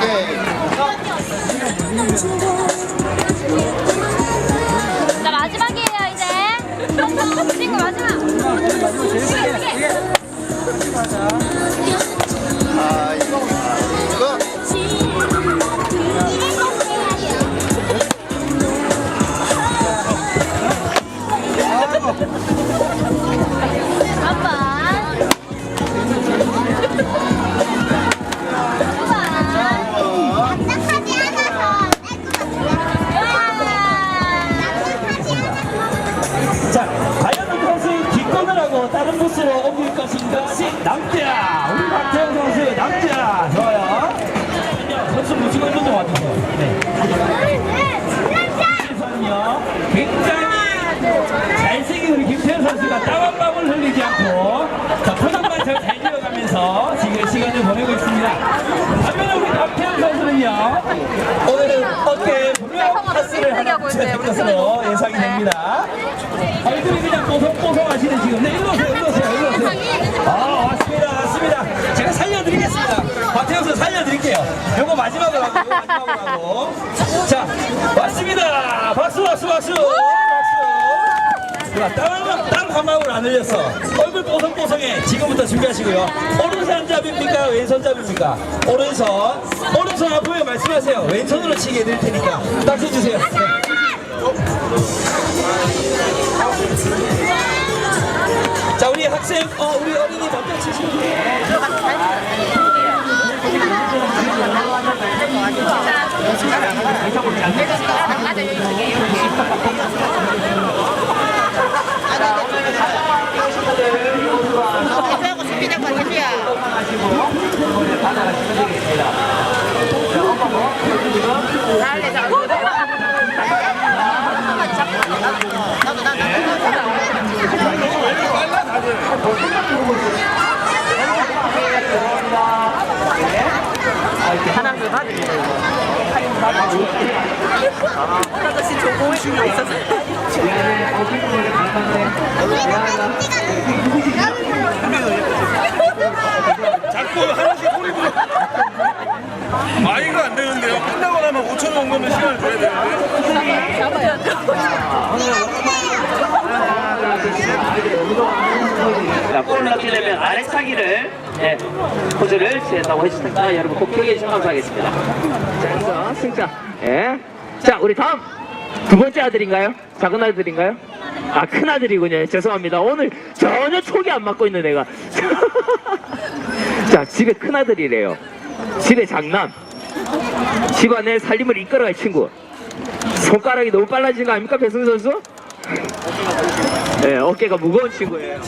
오케이. 남자! 우리 박태영 선수 남자! 좋아요. 선수 무지고 있는 것. 네. 우선요, 굉장히 잘생긴 우리 김태현 선수가 땀 한 방울 흘리지 않고 자, 표정만 잘, 잘 지어가면서 지금 시간을 보내고 있습니다. 반면에 우리 박태현 선수는요, 오늘은 분명 파스를 하나 붙여야 될 것으로 예상이 됩니다. 얼굴이 그냥 뽀송뽀송 하시는 지금. 네, 살려드릴게요. 요거 마지막으로 하고, 요거 마지막으로 하고. 자, 왔습니다. 박수, 박수, 박수. 박수. 자, 땀, 땀한 방울 안 흘렸어. 얼굴 뽀송뽀송해. 지금부터 준비하시고요. 오른손잡입니까? 왼손잡입니까? 오른손. 오른손 아프면 말씀하세요. 왼손으로 치게 해드릴 테니까. 딱 해주세요. 네. 자, 우리 학생, 어, 우리 어린이 먼저 치시면 돼요. 맞아요. 이쪽에 여기. 자꾸 하나씩 소리 들어. 아 이거 안 되는데요. 끝나고 나면 5천 원 정도면 시간을 줘야 되는데. 자, 골을 넣게 되면 아래 차기를 예, 포즈를 취했다고 해주셨으니까 여러분 꼭 기억해 주시면 감사하겠습니다. 자, 여기서 승자. 예. 자, 우리 다음 두 번째 아들인가요? 작은 아들인가요? 아, 큰 아들이군요. 죄송합니다. 오늘 전혀 촉이 안 맞고 있는 애가. 자, 집에 큰 아들이래요. 집에 장남. 집안의 살림을 이끌어갈 친구. 손가락이 너무 빨라진 거 아닙니까, 배승 선수? 네, 어깨가 무거운 친구예요.